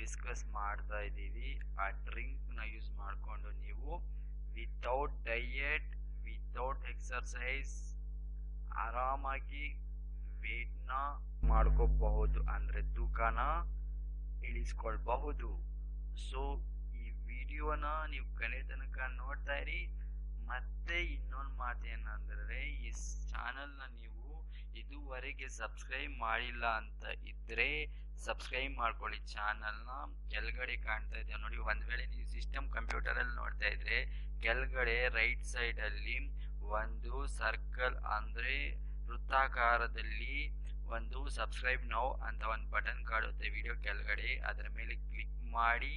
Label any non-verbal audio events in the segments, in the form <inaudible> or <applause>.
Discuss ಮಾಡ್ತಾ ಇದ್ದೀವಿ. ಆ ಡ್ರಿಂಕ್ನ ಯೂಸ್ ಮಾಡಿಕೊಂಡು ನೀವು ವಿತೌಟ್ ಡಯೆಟ್ ವಿತೌಟ್ ಎಕ್ಸರ್ಸೈಸ್ ಆರಾಮಾಗಿ ವೇಟ್ನ ಮಾಡ್ಕೋಬಹುದು. ಅಂದರೆ ತೂಕನ ಇಳಿಸ್ಕೊಳ್ಬಹುದು. ಸೊ ಈ ವಿಡಿಯೋನ ನೀವು ಕನೆ ತನಕ ನೋಡ್ತಾ ಇರಿ. ಮತ್ತೆ ಇನ್ನೊಂದು ಮಾತು ಏನಂದ್ರೆ, ಈ ಚಾನಲ್ನ ನೀವು ಇದುವರೆಗೆ ಸಬ್ಸ್ಕ್ರೈಬ್ ಮಾಡಿಲ್ಲ ಅಂತ ಇದ್ರೆ ಸಬ್ಸ್ಕ್ರೈಬ್ ಮಾಡ್ಕೊಳ್ಳಿ. ಚಾನಲ್ನ ಕೆಳಗಡೆ ಕಾಣ್ತಾ ಇದೆ. ನೋಡಿ, ಒಂದು ವೇಳೆ ನೀವು ಸಿಸ್ಟಮ್ ಕಂಪ್ಯೂಟರಲ್ಲಿ ನೋಡ್ತಾ ಇದ್ರೆ, ಕೆಳಗಡೆ ರೈಟ್ ಸೈಡಲ್ಲಿ ಒಂದು ಸರ್ಕಲ್ ಅಂದ್ರೆ ವೃತ್ತಾಕಾರದಲ್ಲಿ ಒಂದು ಸಬ್ಸ್ಕ್ರೈಬ್ ನೌ ಅಂತ ಒಂದು ಬಟನ್ ಕಾಡುತ್ತೆ ವಿಡಿಯೋ ಕೆಳಗಡೆ ಅದರ ಮೇಲೆ ಕ್ಲಿಕ್ ಮಾಡಿ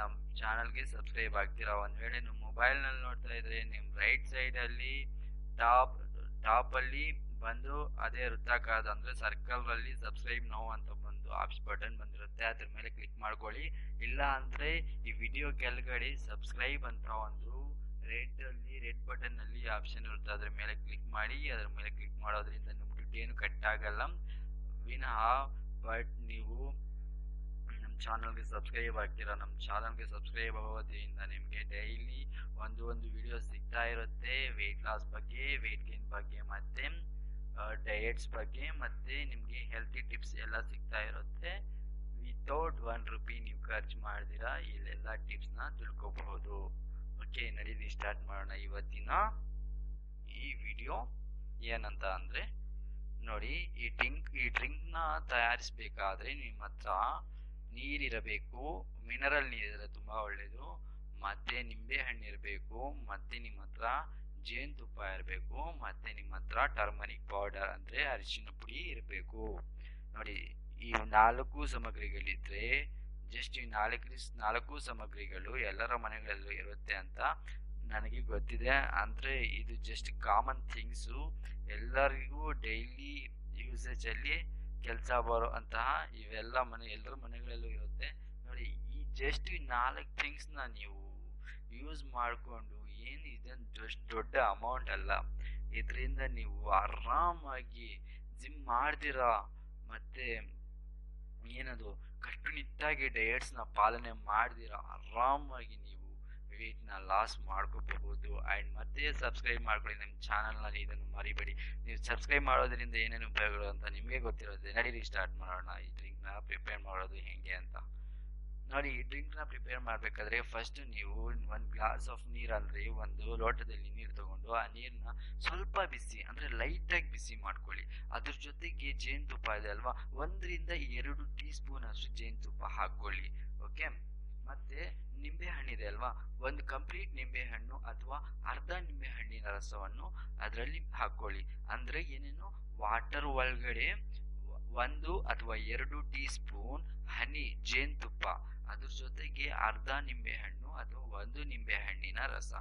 ನಮ್ಮ ಚಾನಲ್ಗೆ ಸಬ್ಸ್ಕ್ರೈಬ್ ಆಗ್ತೀರಾ ಒಂದು ವೇಳೆ ನೀವು ಮೊಬೈಲ್ನಲ್ಲಿ ನೋಡ್ತಾ ಇದ್ರೆ ನಿಮ್ಮ ರೈಟ್ ಸೈಡಲ್ಲಿ ಟಾಪ್, ಟಾಪಲ್ಲಿ ಬಂದು ಅದೇ ವೃತ್ತಾಕಾರದ ಅಂದರೆ ಸರ್ಕಲಲ್ಲಿ ಸಬ್ಸ್ಕ್ರೈಬ್ ನೋ ಅಂತ ಬಂದು ಆಪ್ಸ್ ಬಟನ್ ಬಂದಿರುತ್ತೆ, ಅದ್ರ ಮೇಲೆ ಕ್ಲಿಕ್ ಮಾಡ್ಕೊಳ್ಳಿ. ಇಲ್ಲ ಅಂದರೆ ಈ ವಿಡಿಯೋ ಕೆಳಗಡೆ ಸಬ್ಸ್ಕ್ರೈಬ್ ಅಂತ ಒಂದು ರೆಡ್ ಅಲ್ಲಿ, ರೆಡ್ ಬಟನ್ನಲ್ಲಿ ಆಪ್ಷನ್ ಇರುತ್ತೆ, ಅದ್ರ ಮೇಲೆ ಕ್ಲಿಕ್ ಮಾಡಿ, ಅದ್ರ ಮೇಲೆ ಕ್ಲಿಕ್ ಮಾಡೋದ್ರಿಂದ ನಿಮ್ಮ ದುಡ್ಡು ಏನು ಕಟ್ ಆಗಲ್ಲ. ವಿನಃ ಬಟ್ ನೀವು ಚಾನಲ್ಗೆ ಸಬ್ಸ್ಕ್ರೈಬ್ ಆಗ್ತೀರಾ? ನಮ್ಮ ಚಾನಲ್ಗೆ ಸಬ್ಸ್ಕ್ರೈಬ್ ಆಗೋದ್ರಿಂದ ನಿಮಗೆ ಡೈಲಿ ಒಂದು ಒಂದು ವಿಡಿಯೋ ಸಿಗ್ತಾ ಇರುತ್ತೆ. ವೆಯ್ಟ್ ಲಾಸ್ ಬಗ್ಗೆ ವೆಯ್ಟ್ ಗೇನ್ ಬಗ್ಗೆ ಮತ್ತೆ ಡಯೆಟ್ಸ್ ಬಗ್ಗೆ ಮತ್ತೆ ನಿಮಗೆ ಹೆಲ್ತಿ ಟಿಪ್ಸ್ ಎಲ್ಲ ಸಿಗ್ತಾ ಇರುತ್ತೆ. ವಿತೌಟ್ ಒನ್ ರುಪಿ ನೀವು ಖರ್ಚು ಮಾಡಿದಿರಾ, ಇಲ್ಲೆಲ್ಲ ಟಿಪ್ಸ್ನ ತಿಳ್ಕೊಬಹುದು. ಓಕೆ ನಡೀಲಿ ಸ್ಟಾರ್ಟ್ ಮಾಡೋಣ ಇವತ್ತಿನ ಈ ವಿಡಿಯೋ ಏನಂತ ಅಂದರೆ ನೋಡಿ, ಈ ಡ್ರಿಂಕ್ ಈ ಡ್ರಿಂಕ್ನ ತಯಾರಿಸಬೇಕಾದ್ರೆ ನಿಮ್ಮ ಹತ್ರ ನೀರಿರಬೇಕು ಮಿನರಲ್ ನೀರಿದ್ರೆ ತುಂಬ ಒಳ್ಳೆಯದು ಮತ್ತೆ ನಿಂಬೆಹಣ್ಣು ಇರಬೇಕು, ಮತ್ತೆ ನಿಮ್ಮ ಹತ್ರ ಜೇನುತುಪ್ಪ ಇರಬೇಕು, ಮತ್ತೆ ನಿಮ್ಮ ಹತ್ರ ಟರ್ಮರಿಕ್ ಪೌಡರ್ ಅಂದರೆ ಅರಿಶಿನ ಪುಡಿ ಇರಬೇಕು. ನೋಡಿ, ಈ ನಾಲ್ಕು ಸಾಮಗ್ರಿಗಳಿದ್ರೆ ಜಸ್ಟ್ ಈ ನಾಲ್ಕು ನಾಲ್ಕು ಸಾಮಗ್ರಿಗಳು ಎಲ್ಲರ ಮನೆಗಳಲ್ಲೂ ಇರುತ್ತೆ ಅಂತ ನನಗೆ ಗೊತ್ತಿದೆ. ಅಂದರೆ ಇದು ಜಸ್ಟ್ ಕಾಮನ್ ಥಿಂಗ್ಸು ಎಲ್ಲರಿಗೂ ಡೈಲಿ ಯೂಸೇಜಲ್ಲಿ ಕೆಲಸ ಬರೋ ಅಂತಹ ಇವೆಲ್ಲ ಮನೆ ಎಲ್ಲರ ಮನೆಗಳಲ್ಲೂ ಇರುತ್ತೆ. ನೋಡಿ, ಈ ಜಸ್ಟ್ ಈ ನಾಲ್ಕು ಥಿಂಗ್ಸ್ನ ನೀವು ಯೂಸ್ ಮಾಡಿಕೊಂಡು ಏನು ಇದನ್ನು ಜಸ್ಟ್ ದೊಡ್ಡ ಅಮೌಂಟ್ ಅಲ್ಲ. ಇದರಿಂದ ನೀವು ಆರಾಮಾಗಿ ಜಿಮ್ ಮಾಡ್ದಿರಾ, ಮತ್ತೆ ಏನದು ಕಟ್ಟುನಿಟ್ಟಾಗಿ ಡಯಟ್ಸ್ನ ಪಾಲನೆ ಮಾಡ್ದಿರಾ, ಆರಾಮಾಗಿ ನೀವು ವೆಯ್ಟ್ನ ಲಾಸ್ ಮಾಡ್ಕೋಬಹುದು ಆ್ಯಂಡ್ ಮತ್ತೆ ಸಬ್ಸ್ಕ್ರೈಬ್ ಮಾಡ್ಕೊಳ್ಳಿ. ನಮ್ಮ ಚಾನಲ್ನಲ್ಲಿ ಇದನ್ನು ಮರಿಬೇಡಿ. ನೀವು ಸಬ್ಸ್ಕ್ರೈಬ್ ಮಾಡೋದ್ರಿಂದ ಏನೇನು ಉಪಯೋಗಗಳು ಅಂತ ನಿಮಗೆ ಗೊತ್ತಿರೋದು. ನಡೀರಿ ಸ್ಟಾರ್ಟ್ ಮಾಡೋಣ. ಈ ಡ್ರಿಂಕ್ನ ಪ್ರಿಪೇರ್ ಮಾಡೋದು ಹೇಗೆ ಅಂತ. ನೋಡಿ, ಈ ಡ್ರಿಂಕ್ನ ಪ್ರಿಪೇರ್ ಮಾಡಬೇಕಾದ್ರೆ ಫಸ್ಟ್ ನೀವು ಒಂದು ಗ್ಲಾಸ್ ಆಫ್ ನೀರು ಅಂದರೆ ಒಂದು ಲೋಟದಲ್ಲಿ ನೀರು ತಗೊಂಡು ಆ ನೀರನ್ನ ಸ್ವಲ್ಪ ಬಿಸಿ, ಅಂದರೆ ಲೈಟಾಗಿ ಬಿಸಿ ಮಾಡ್ಕೊಳ್ಳಿ. ಅದ್ರ ಜೊತೆಗೆ ಜೇನುತುಪ್ಪ ಇದೆ ಅಲ್ವಾ? ಒಂದರಿಂದ ಎರಡು ಟೀ ಸ್ಪೂನ್ ಅಷ್ಟು ಜೇನುತುಪ್ಪ ಹಾಕ್ಕೊಳ್ಳಿ. ಓಕೆ ಮತ್ತೆ ನಿಂಬೆ ಹಣ್ಣಿದೆ ಅಲ್ವಾ? ಒಂದು ಕಂಪ್ಲೀಟ್ ನಿಂಬೆ ಹಣ್ಣು ಅಥವಾ ಅರ್ಧ ನಿಂಬೆ ಹಣ್ಣಿನ ರಸವನ್ನು ಅದರಲ್ಲಿ ಹಾಕ್ಕೊಳ್ಳಿ. ಅಂದ್ರೆ ಏನೇನು? ವಾಟರ್ ಒಳಗಡೆ ಒಂದು ಅಥವಾ ಎರಡು ಟೀ ಸ್ಪೂನ್ ಹನಿ, ಜೇನುತುಪ್ಪ. ಅದ್ರ ಜೊತೆಗೆ ಅರ್ಧ ನಿಂಬೆ ಹಣ್ಣು ಅಥವಾ ಒಂದು ನಿಂಬೆ ಹಣ್ಣಿನ ರಸ.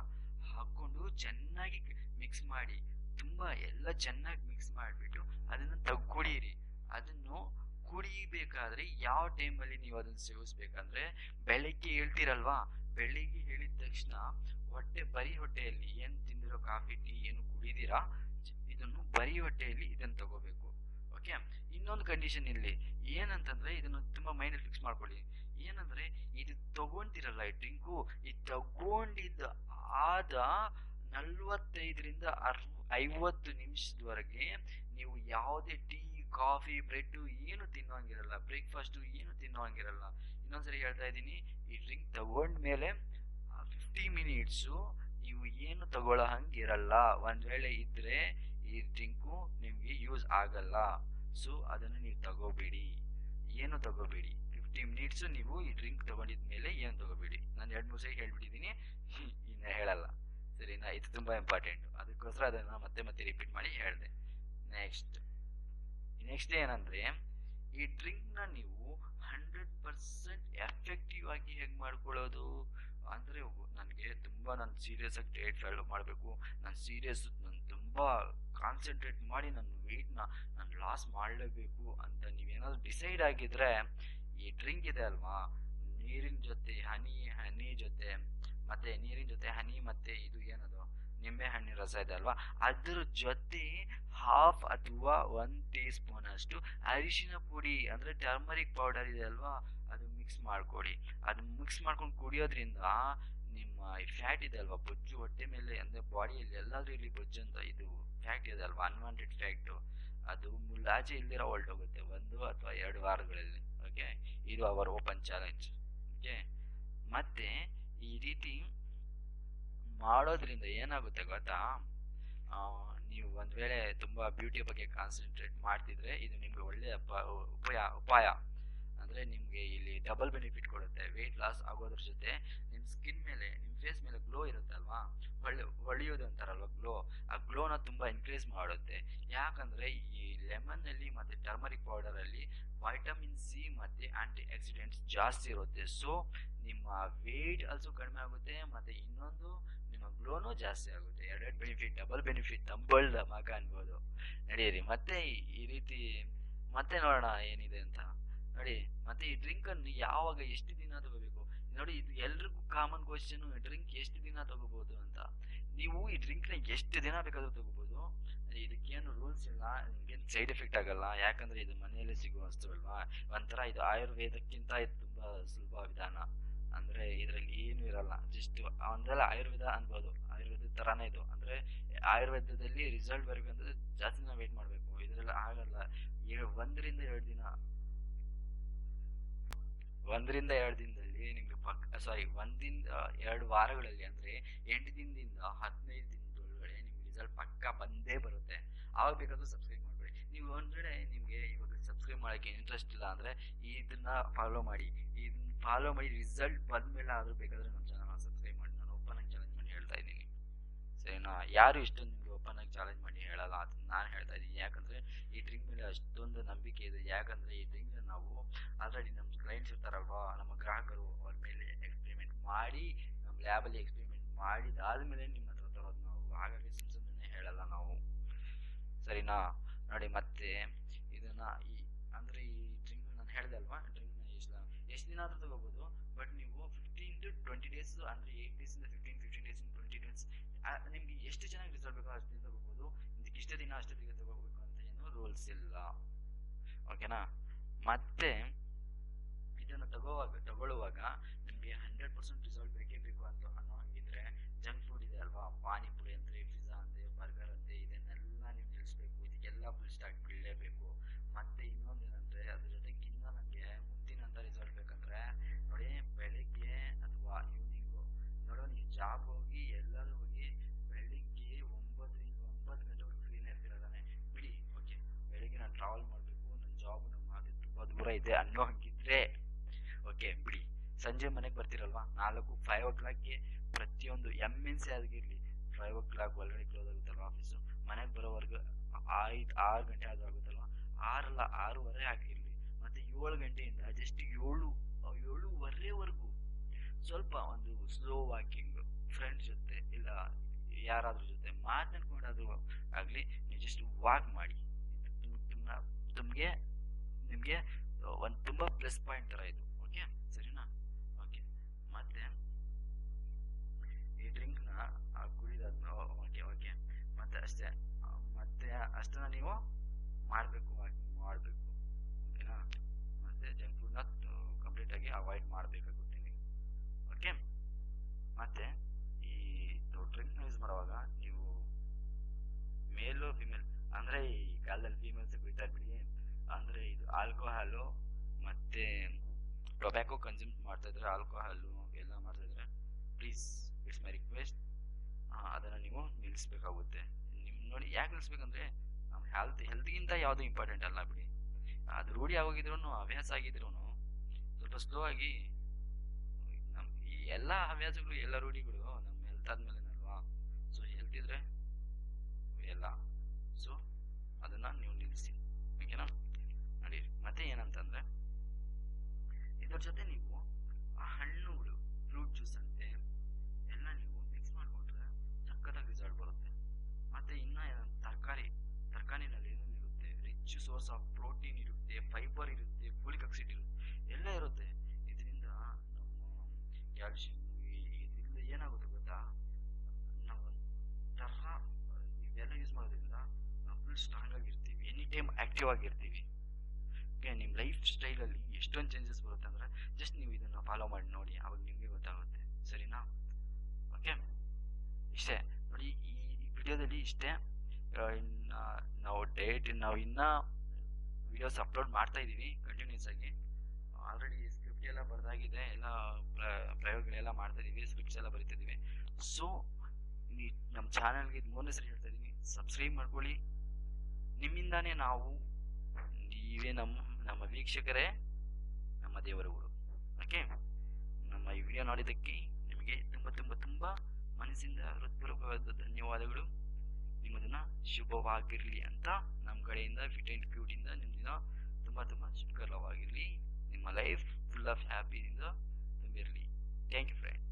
ಹಾಕೊಂಡು ಚೆನ್ನಾಗಿ ಮಿಕ್ಸ್ ಮಾಡಿ. ತುಂಬಾ ಎಲ್ಲ ಚೆನ್ನಾಗಿ ಮಿಕ್ಸ್ ಮಾಡಿಬಿಟ್ಟು ಅದನ್ನು ತಗೊಡಿರಿ ಅದನ್ನು ಕುಡಿಬೇಕಾದ್ರೆ ಯಾವ ಟೈಮಲ್ಲಿ ನೀವು ಅದನ್ನು ಸೇವಿಸ್ಬೇಕಂದ್ರೆ ಬೆಳಗ್ಗೆ ಹೇಳ್ತೀರಲ್ವಾ? ಬೆಳಿಗ್ಗೆ ಹೇಳಿದ ತಕ್ಷಣ ಹೊಟ್ಟೆ ಬರಿ ಹೊಟ್ಟೆಯಲ್ಲಿ ಏನು ತಿಂದಿರೋ ಕಾಫಿ, ಟೀ, ಏನು ಕುಡಿದಿರಾ? ಇದನ್ನು ಬರಿ ಹೊಟ್ಟೆಯಲ್ಲಿ ಇದನ್ನು ತಗೋಬೇಕು. ಓಕೆ ಇನ್ನೊಂದು ಕಂಡೀಷನ್ ಇಲ್ಲಿ. ಏನಂತಂದ್ರೆ ಇದನ್ನು ತುಂಬಾ ಮೈಂಡಲ್ಲಿ ಫಿಕ್ಸ್ ಮಾಡ್ಕೊಳ್ಳಿ. ಏನಂದ್ರೆ ಇದು ತಗೊಂಡಿರಲ್ಲ, ಈ ಡ್ರಿಂಕು ಈ ತಗೊಂಡಿದ್ದ ಆದ ನಲ್ವತ್ತೈದರಿಂದ ಅರ್ ಐವತ್ತು ನಿಮಿಷದವರೆಗೆ ನೀವು ಯಾವುದೇ ಟೀ ಕಾಫಿ, ಬ್ರೆಡ್ಡು ಏನು ತಿನ್ನೋಂಗಿರಲ್ಲ, ಬ್ರೇಕ್ಫಾಸ್ಟು ಏನು ತಿನ್ನೋಂಗಿರಲ್ಲ. ಇನ್ನೊಂದ್ಸರಿ ಹೇಳ್ತಾ ಇದ್ದೀನಿ, ಈ ಡ್ರಿಂಕ್ ತಗೊಂಡ ಮೇಲೆ ಫಿಫ್ಟಿ ಮಿನಿಟ್ಸು ನೀವು ಏನು ತಗೊಳ್ಳೋ ಹಂಗಿರಲ್ಲ. ಒಂದು ವೇಳೆ ಇದ್ದರೆ ಈ ಡ್ರಿಂಕು ನಿಮಗೆ ಯೂಸ್ ಆಗಲ್ಲ. ಸೊ ಅದನ್ನು ನೀವು ತಗೋಬೇಡಿ. ಏನು ತಗೋಬೇಡಿ? ಫಿಫ್ಟಿ ಮಿನಿಟ್ಸು ನೀವು ಈ ಡ್ರಿಂಕ್ ತಗೊಂಡಿದ್ಮೇಲೆ ಏನು ತಗೋಬೇಡಿ? ನಾನು ಎರಡು ಮೂರು ಸರಿ ಹೇಳ್ಬಿಟ್ಟಿದ್ದೀನಿ. <laughs> ಇನ್ನು ಹೇಳಲ್ಲ. ಸರಿನಾ? ಇದು ತುಂಬ ಇಂಪಾರ್ಟೆಂಟ್ ಅದಕ್ಕೋಸ್ಕರ ಅದನ್ನು ಮತ್ತೆ ಮತ್ತೆ ರಿಪೀಟ್ ಮಾಡಿ ಹೇಳಿದೆ. ನೆಕ್ಸ್ಟ್ ನೆಕ್ಸ್ಟ್ ಏನಂದ್ರೆ, ಈ ಡ್ರಿಂಕ್ನ ನೀವು ಹಂಡ್ರೆಡ್ ಪರ್ಸೆಂಟ್ ಎಫೆಕ್ಟಿವ್ ಆಗಿ ಹೇಗೆ ಮಾಡ್ಕೊಳ್ಳೋದು? ಅಂದರೆ ನನಗೆ ತುಂಬ ನಾನು ಸೀರಿಯಸ್ ಆಗಿ ಡೇಟ್ ಫಾಲೋ ಮಾಡಬೇಕು. ನಾನು ಸೀರಿಯಸ್ ನಾನು ತುಂಬ ಕಾನ್ಸಂಟ್ರೇಟ್ ಮಾಡಿ ನನ್ನ ವೆಯ್ಟ್ನ ನಾನು ಲಾಸ್ ಮಾಡಲೇಬೇಕು ಅಂತ ನೀವೇನಾದ್ರು ಡಿಸೈಡ್ ಆಗಿದ್ರೆ, ಈ ಡ್ರಿಂಕ್ ಇದೆ ಅಲ್ವಾ? ನೀರಿನ ಜೊತೆ ಹನಿ ಹನಿ ಜೊತೆ, ಮತ್ತೆ ನೀರಿನ ಜೊತೆ ಹನಿ ಮತ್ತೆ ಇದು ಏನದು? ರಸ ಇದೆ ಅಲ್ವಾ? ಅದ್ರ ಜೊತೆ ಹಾಫ್ ಅಥವಾ ಒನ್ ಟೀ ಸ್ಪೂನ್ ಅಷ್ಟು ಅರಿಶಿನ ಪುಡಿ ಅಂದ್ರೆ ಟರ್ಮರಿಕ್ ಪೌಡರ್ ಇದೆ ಅಲ್ವಾ? ಅದು ಮಿಕ್ಸ್ ಮಾಡ್ಕೊಡಿ. ಅದು ಮಿಕ್ಸ್ ಮಾಡ್ಕೊಂಡು ಕುಡಿಯೋದ್ರಿಂದ ನಿಮ್ಮ ಫ್ಯಾಟ್ ಇದೆ ಅಲ್ವಾ? ಬೊಜ್ಜು ಹೊಟ್ಟೆ ಮೇಲೆ ಅಂದ್ರೆ ಬಾಡಿಯಲ್ಲಿ ಎಲ್ಲಾದ್ರೂ ಇಲ್ಲಿ ಬೊಜ್ಜು ಅಂತ ಇದು ಫ್ಯಾಟ್ ಇದೆ ಅಲ್ವಾ? ಅನ್ವಾಂಟೆಡ್ ಫ್ಯಾಕ್ಟು ಅದು ಮುಲಾಜೆ ಇಲ್ದಿರ ಹೊರಟೋಗುತ್ತೆ ಒಂದು ಅಥವಾ ಎರಡು ವಾರಗಳಲ್ಲಿ. ಓಕೆ ಇದು ಅವರ್ ಓಪನ್ ಚಾಲೆಂಜ್ ಓಕೆ ಮತ್ತೆ ಈ ರೀತಿ ಮಾಡೋದ್ರಿಂದ ಏನಾಗುತ್ತೆ ಗೊತ್ತಾ? ನೀವು ಒಂದ್ ವೇಳೆ ತುಂಬಾ ಬ್ಯೂಟಿ ಬಗ್ಗೆ ಕಾನ್ಸಂಟ್ರೇಟ್ ಮಾಡ್ತಿದ್ರೆ ಇದು ನಿಮಗೆ ಒಳ್ಳೆ ಅಪ- ಉಪಾಯ ಉಪಾಯ. ಅಂದ್ರೆ ನಿಮಗೆ ಇಲ್ಲಿ ಡಬಲ್ ಬೆನಿಫಿಟ್ ಕೊಡುತ್ತೆ. ವೆಯ್ಟ್ ಲಾಸ್ ಆಗೋದ್ರ ಜೊತೆ ನಿಮ್ಮ ಸ್ಕಿನ್ ಮೇಲೆ ನಿಮ್ಮ ಫೇಸ್ ಮೇಲೆ ಗ್ಲೋ ಇರುತ್ತಲ್ವಾ ಹೊಳೆ ಹೊಳೆಯೋದು ಅಂತಾರಲ್ವ ಗ್ಲೋ ಆ ಗ್ಲೋನ ತುಂಬಾ ಇನ್ಕ್ರೀಸ್ ಮಾಡುತ್ತೆ. ಯಾಕಂದ್ರೆ ಈ ಲೆಮನ್ನಲ್ಲಿ ಮತ್ತೆ ಟರ್ಮರಿಕ್ ಪೌಡರ್ ಅಲ್ಲಿ ವೈಟಮಿನ್ ಸಿ ಮತ್ತೆ ಆಂಟಿ ಆಕ್ಸಿಡೆಂಟ್ಸ್ ಜಾಸ್ತಿ ಇರುತ್ತೆ. ಸೊ ನಿಮ್ಮ ವೆಯ್ಟ್ ಆಲ್ಸೋ ಕಡಿಮೆ ಆಗುತ್ತೆ, ಮತ್ತೆ ಇನ್ನೊಂದು ನಿಮ್ಮ ಗ್ಲೋನು ಜಾಸ್ತಿ ಆಗುತ್ತೆ. ಎರಡೆರಡು ಬೆನಿಫಿಟ್ ಡಬಲ್ ಬೆನಿಫಿಟ್ ಡಬಲ್ ಮಗ ಅನ್ಬೋದು. ನಡೀರಿ, ಮತ್ತೆ ಈ- ರೀತಿ ಮತ್ತೆ ನೋಡೋಣ ಏನಿದೆ ಅಂತ. ನೋಡಿ, ಮತ್ತೆ ಈ ಡ್ರಿಂಕ್ ಅನ್ನು ಯಾವಾಗ ಎಷ್ಟು ದಿನ ತಗೋಬೇಕು? ನೋಡಿ, ಇದು ಎಲ್ರಿಗೂ ಕಾಮನ್ ಕ್ವಶನ್ ಡ್ರಿಂಕ್ ಎಷ್ಟು ದಿನ ತಗೋಬಹುದು ಅಂತ. ನೀವು ಈ ಡ್ರಿಂಕ್ನ ಎಷ್ಟು ದಿನ ಬೇಕಾದರೂ ತಗೋಬಹುದು ಇದಕ್ಕೇನು ರೂಲ್ಸ್ ಇಲ್ಲ, ನಿಮ್ಗೇನು ಸೈಡ್ ಎಫೆಕ್ಟ್ ಆಗಲ್ಲ. ಯಾಕಂದ್ರೆ ಇದು ಮನೆಯಲ್ಲೇ ಸಿಗುವ ವಸ್ತು ಅಲ್ವಾ? ಒಂಥರ ಇದು ಆಯುರ್ವೇದಕ್ಕಿಂತ ಇದು ತುಂಬಾ ಸುಲಭ ವಿಧಾನ. ಅಂದ್ರೆ ಇದ್ರಲ್ಲಿ ಏನು ಇರಲ್ಲ. ಜಸ್ಟ್ ಅಂದ್ರೆ ಆಯುರ್ವೇದ ಅನ್ಬೋದು. ಆಯುರ್ವೇದ ತರಾನೇ ಇದು. ಅಂದ್ರೆ ಆಯುರ್ವೇದದಲ್ಲಿ ರಿಸಲ್ಟ್ ಬರಬೇಕಂದ್ರೆ ಜಾಸ್ತಿ ದಿನ ವೇಟ್ ಮಾಡ್ಬೇಕು. ಇದ್ರಲ್ಲಿ ಆಗಲ್ಲ. ಒಂದರಿಂದ ಎರಡು ದಿನ. ಒಂದರಿಂದ ಎರಡು ದಿನದಲ್ಲಿ ನಿಮ್ಗೆ ಪಕ್ಕ ಸಾರಿ ಒಂದಿಂದ ಎರಡು ವಾರಗಳಲ್ಲಿ ಅಂದ್ರೆ ಎಂಟು ದಿನದಿಂದ ಹದಿನೈದು ದಿನದೊಳಗಡೆ ನಿಮ್ಗೆ ರಿಸಲ್ಟ್ ಪಕ್ಕ ಬಂದೇ ಬರುತ್ತೆ. ಆವಾಗ ಬೇಕಾದ್ರೂ ಸಬ್ಸ್ಕ್ರೈಬ್ ಮಾಡ್ಬೇಡಿ ನೀವು ಒಂದ್ ನಿಮ್ಗೆ ಇವಾಗ ಸಬ್ಸ್ಕ್ರೈಬ್ ಮಾಡಕ್ಕೆ ಇಂಟ್ರೆಸ್ಟ್ ಇಲ್ಲ ಅಂದ್ರೆ ಇದನ್ನ ಫಾಲೋ ಮಾಡಿ. ಇದನ್ನ ಫಾಲೋ ಮಾಡಿ ರಿಸಲ್ಟ್ ಬಂದ್ಮೇಲೆ ಆದರೂ ಬೇಕಾದ್ರೆ ನಮ್ಮ ಚಾನಲ್ ಸಬ್ಸ್ಕ್ರೈಬ್ ಮಾಡಿ, ನಾನು ಓಪನ್ ಆಗಿ ಚಾಲೆಂಜ್ ಮಾಡಿ ಹೇಳ್ತಾ ಇದ್ದೀನಿ. ಸರಿನಾ ಯಾರು ಇಷ್ಟೊಂದು ನಿಮಗೆ ಓಪನ್ ಆಗಿ ಚಾಲೆಂಜ್ ಮಾಡಿ ಹೇಳಲ್ಲ, ಅದನ್ನ ನಾನು ಹೇಳ್ತಾ ಇದ್ದೀನಿ. ಯಾಕಂದರೆ ಈ ಡ್ರಿಂಕ್ ಮೇಲೆ ಅಷ್ಟೊಂದು ನಂಬಿಕೆ ಇದೆ. ಯಾಕಂದರೆ ಈ ಡ್ರಿಂಕ್ ನಾವು ಆಲ್ರೆಡಿ ನಮ್ಮ ಕ್ಲೈಂಟ್ಸ್ ಇರ್ತಾರಲ್ವಾ, ನಮ್ಮ ಗ್ರಾಹಕರು ಅವ್ರ ಮೇಲೆ ಎಕ್ಸ್ಪೆರಿಮೆಂಟ್ ಮಾಡಿ ನಮ್ಮ ಲ್ಯಾಬಲ್ಲಿ ಎಕ್ಸ್ಪೆರಿಮೆಂಟ್ ಮಾಡಿದಾದಮೇಲೆ ನಿಮ್ಮ ಹತ್ರ ತರೋದು ನಾವು. ಹಾಗಾಗಿ ಸುಮ್ ಸುಮ್ಮನೆ ಹೇಳಲ್ಲ ನಾವು. ಸರಿನಾ? ನೋಡಿ ಮತ್ತೆ ಇದನ್ನು ಈ, ಅಂದರೆ ಈ ಡ್ರಿಂಕ್ ನಾನು ಹೇಳಿದೆ ಅಲ್ವಾ? ಎಷ್ಟು ದಿನ ಆದರೂ ತಗೋಬೋದು. ಬಟ್ ನೀವು ಫಿಫ್ಟೀನ್ ಟು ಟ್ವೆಂಟಿ ಡೇಸ್ ಅಂದ್ರೆ ಏಟ್ ಡೇಸ್ ಇಂದ ಫಿಫ್ಟೀನ್ ಫಿಫ್ಟೀನ್ ಡೇಸ್ ಇಂದ ಟ್ವೆಂಟಿ ಡೇಸ್ ನಿಮ್ಗೆ ಎಷ್ಟು ಚೆನ್ನಾಗಿ ರಿಸಲ್ಟ್ ಬೇಕೋ ಅಷ್ಟು ದಿನ ತಗೋಬೋದು. ಇದಕ್ಕೆ ಇಷ್ಟೇ ದಿನ ಅಷ್ಟೇ ದಿನ ತಗೋಬೇಕು ಅಂತ ಏನು ರೂಲ್ಸ್ ಇಲ್ಲ. ಓಕೆನಾ ಮತ್ತೆ ಇದನ್ನ ತಗೋವಾಗ, ತಗೊಳ್ಳುವಾಗ ನಿಮಗೆ ಹಂಡ್ರೆಡ್ ಪರ್ಸೆಂಟ್ ರಿಸಲ್ಟ್ ಬೇಕೇ ಬೇಕು ಅಂತ ಅನ್ನೋ ಹಾಗಿದ್ರೆ ಜಂಕ್ ಫುಡ್ ಇದೆ ಅಲ್ವಾ? ಪಾನಿಪುರಿ ಅಂತೆ ಪಿಜ್ಜಾ ಅಂತೆ ಬರ್ಗರ್ ಅಂತೆ, ಇದನ್ನೆಲ್ಲ ನೀವು ತಿಳಿಸ್ಬೇಕು ಇದಕ್ಕೆಲ್ಲ ಫುಲ್ ಸ್ಟಾಕ್ ಬಿಡಲೇಬೇಕು ಮತ್ತೆ ಇನ್ನೊಂದೇನಂದ್ರೆ ಅದ್ರ ಜೊತೆಗೆ ಇನ್ನೂ ನನಗೆ ಮುತ್ತಿನಂತ ರಿಸಲ್ಟ್ ಬೇಕಂದ್ರೆ ನೋಡಿ ಬೆಳಿಗ್ಗೆ ಅಥವಾ ಈವ್ನಿಂಗು ನೋಡೋ ನೀವು ಜಾಬ್ ಹೋಗಿ ಎಲ್ಲರೂ ಹೋಗಿ ಬೆಳಿಗ್ಗೆ ಒಂಬತ್ತರಿಂದ ಒಂಬತ್ತು ಗಂಟೆವರೆಗೂ ಫ್ರೀನೇ ಇರ್ತಿರೋದಾನೆ ಬಿಡಿ ಓಕೆ ಬೆಳಿಗ್ಗೆ ನಾನು ಟ್ರಾವೆಲ್ ಮಾಡಬೇಕು ನನ್ನ ಜಾಬ್ ನಮ್ಮ ಅದು ತುಂಬ ದೂರ ಇದೆ ಅನ್ನೋ ಹಂಗಿದ್ರೆ ಓಕೆ ಬಿಡಿ. ಸಂಜೆ ಮನೆಗೆ ಬರ್ತಿರಲ್ವಾ? ನಾಲ್ಕು ಫೈವ್ ಓ ಕ್ಲಾಕ್ಗೆ ಪ್ರತಿಯೊಂದು ಎಂ ಎನ್ ಸಿ ಆಗಿರಲಿ ಫೈವ್ ಓ ಕ್ಲಾಕ್ ಒಳಗಡೆ ಕ್ಲೋಸ್ ಆಗುತ್ತಲ್ವ ಆಫೀಸು ಮನೆಗೆ ಬರೋವರೆಗೂ ಐದು, ಆರು ಗಂಟೆ ಆದರೂ ಆಗುತ್ತಲ್ವ? ಆರಲ್ಲ, ಆರೂವರೆ ಆಗಿರಲಿ. ಮತ್ತು ಏಳು ಗಂಟೆಯಿಂದ ಜಸ್ಟ್ ಏಳು, ಏಳುವರೆವರೆಗೂ ಸ್ವಲ್ಪ ಒಂದು ಸ್ಲೋ ವಾಕಿಂಗ್ ಫ್ರೆಂಡ್ಸ್ ಜೊತೆ ಇಲ್ಲ ಯಾರಾದರೂ ಜೊತೆ ಮಾತನಾಡ್ಕೊಂಡಾದ್ರೂ ಆಗಲಿ, ನೀವು ಜಸ್ಟ್ ವಾಕ್ ಮಾಡಿ. ನಿಮಗೆ ನಿಮಗೆ ಒಂದು ತುಂಬ ಪ್ಲಸ್ ಪಾಯಿಂಟ್ ಥರ ಇದು. ಓಕೆ ಸರಿನಾ? ಓಕೆ ಮತ್ತೆ, ಈ ಡ್ರಿಂಕ್ನ ಕುಡಿದಾದ್ಮೇಲೆ ಓಕೆ ಓಕೆ ಮತ್ತೆ ಅಷ್ಟೇ. ಮತ್ತೆ ಅಷ್ಟನ್ನ ನೀವು ಮಾಡಬೇಕು ಮಾಡಬೇಕು. ಓಕೆನಾ ಮತ್ತೆ ಜಂಕ್ ಫುಡ್ನ ಕಂಪ್ಲೀಟಾಗಿ ಅವಾಯ್ಡ್ ಮಾಡಬೇಕಾಗುತ್ತೆ ನೀವು. ಓಕೆ ಮತ್ತೆ, ಈ ಡ್ರಿಂಕ್ನ ಯೂಸ್ ಮಾಡುವಾಗ ನೀವು ಮೇಲು ಫಿಮೇಲ್ ಅಂದರೆ ಈ ಕಾಲದಲ್ಲಿ ಫೀಮೇಲ್ಸ್ ಕುಡಿತಾ ಬಿಡಿ ಅಂದರೆ ಇದು ಆಲ್ಕೋಹಾಲು ಮತ್ತೆ ಟೊಬ್ಯಾಕೊ ಕನ್ಸ್ಯೂಮ್ ಮಾಡ್ತಾ ಇದ್ರೆ ಆಲ್ಕೋಹಾಲು ಎಲ್ಲ ಮಾಡ್ತಾ ಇದ್ರೆ ಪ್ಲೀಸ್ ಇಟ್ಸ್ ಮೈ ರಿಕ್ವೆಸ್ಟ್ ಅದನ್ನು ನೀವು ನಿಲ್ಲಿಸ್ಬೇಕಾಗುತ್ತೆ. ನಿಮ್ಮ ನೋಡಿ ಯಾಕೆ ನಿಲ್ಲಿಸ್ಬೇಕಂದ್ರೆ ನಮ್ಮ ಹೆಲ್ತ್ ಹೆಲ್ತ್ಗಿಂತ ಯಾವುದು ಇಂಪಾರ್ಟೆಂಟ್ ಅಲ್ಲ ಬಿಡಿ. ಅದು ರೂಢಿ ಆಗೋಗಿದ್ರು ಹವ್ಯಾಸ ಆಗಿದ್ರು ಸ್ವಲ್ಪ ಸ್ಲೋ ಆಗಿ ನಮ್ಮ ಎಲ್ಲ ಹವ್ಯಾಸಗಳು, ಎಲ್ಲ ರೂಢಿಗಳು ನಮ್ಮ ಹೆಲ್ತ್ ಆದ್ಮೇಲೆನಲ್ವಾ? ಸೊ ಹೆಲ್ತ್ ಇದ್ರೆ ಕತೆ ಏನಂತಂದ್ರೆ, ಇದ್ರ ಜೊತೆ ನೀವು ಆ ಹಣ್ಣುಗಳು ಫ್ರೂಟ್ ಜ್ಯೂಸ್ ಅಂತೆ, ಎಲ್ಲ ನೀವು ಮಿಕ್ಸ್ ಮಾಡಿಕೊಟ್ರೆ ಸಖತ್ತಾಗಿ ರಿಸಲ್ಟ್ ಬರುತ್ತೆ. ಮತ್ತೆ ಇನ್ನ ತರಕಾರಿ, ತರಕಾರಿನಲ್ಲಿ ಏನೇನು ಇರುತ್ತೆ? ರಿಚ್ ಸೋರ್ಸ್ ಆಫ್ ಪ್ರೋಟೀನ್ ಇರುತ್ತೆ ಫೈಬರ್ ಇರುತ್ತೆ ಫೋಲಿಕ್ ಆಕ್ಸಿಡ್ ಇರುತ್ತೆ, ಎಲ್ಲ ಇರುತ್ತೆ. ಇದರಿಂದ ನಮ್ಮ ಕ್ಯಾಲ್ಶಿಯಂ ಇದರಿಂದ ಏನಾಗುತ್ತೆ ಗೊತ್ತಾ? ನಾವು ತರ ಇವೆಲ್ಲ ಯೂಸ್ ಮಾಡೋದ್ರಿಂದ ನಾವು ಫುಲ್ ಸ್ಟ್ರಾಂಗ್ ಆಗಿರ್ತೀವಿ ಎನಿ ಟೈಮ್ ಆಕ್ಟಿವ್ ಆಗಿರ್ತೀವಿ. ಸ್ಟೈಲಲ್ಲಿ ಎಷ್ಟೊಂದು ಚೇಂಜಸ್ ಬರುತ್ತೆ ಅಂದರೆ ಜಸ್ಟ್ ನೀವು ಇದನ್ನು ಫಾಲೋ ಮಾಡಿ ನೋಡಿ, ಅವಾಗ ನಿಮಗೆ ಗೊತ್ತಾಗುತ್ತೆ. ಸರಿನಾ? ಓಕೆ ಇಷ್ಟೇ. ನೋಡಿ, ಈ ವಿಡಿಯೋದಲ್ಲಿ ಇಷ್ಟೇ. ಇನ್ನು ನಾವು ಡೇಟ್ ನಾವು ಇನ್ನೂ ವಿಡಿಯೋಸ್ ಅಪ್ಲೋಡ್ ಮಾಡ್ತಾ ಇದ್ದೀವಿ ಕಂಟಿನ್ಯೂಸ್ ಆಗಿ. ಆಲ್ರೆಡಿ ಸ್ಕ್ರಿಪ್ಟ್ ಎಲ್ಲ ಬರೆದಾಗಿದೆ. ಎಲ್ಲ ಪ್ರ- ಪ್ರಯೋಗಗಳೆಲ್ಲ ಮಾಡ್ತಾ ಇದ್ದೀವಿ ಸ್ಕ್ರಿಪ್ಟ್ಸ್ ಎಲ್ಲ ಬರಿತಿದ್ದೀವಿ ಸೊ ನಮ್ಮ ಚಾನಲ್ಗೆ ಇದು ಮೂರನೇ ಸರಿ ಹೇಳ್ತಾ ಇದ್ದೀನಿ. ಸಬ್ಸ್ಕ್ರೈಬ್ ಮಾಡ್ಕೊಳ್ಳಿ. ನಿಮ್ಮಿಂದಾನೇ ನಾವು ನೀವೇ ನಮ್ಮ ನಮ್ಮ ವೀಕ್ಷಕರೇ, ನಮ್ಮ ದೇವರ ಊರು. ಓಕೆ ನಮ್ಮ ಈ ವಿಡಿಯೋ ನೋಡಿದ್ದಕ್ಕೆ ನಿಮಗೆ ತುಂಬ ತುಂಬ ತುಂಬ ಮನಸ್ಸಿಂದ ಹೃತ್ಪೂರ್ವಕವಾದ ಧನ್ಯವಾದಗಳು. ನಿಮ್ಮದನ್ನ ಶುಭವಾಗಿರಲಿ ಅಂತ ನಮ್ಮ ಕಡೆಯಿಂದ ಫಿಟ್ ಆ್ಯಂಡ್ ಕ್ಯೂಟಿಂದ ನಿಮ್ಮ ದಿನ ತುಂಬ ತುಂಬ ಶುಭಕರವಾಗಿರಲಿ. ನಿಮ್ಮ ಲೈಫ್ ಫುಲ್ ಆಫ್ ಹ್ಯಾಪಿಯಿಂದ ತುಂಬಿರಲಿ. Thank you friend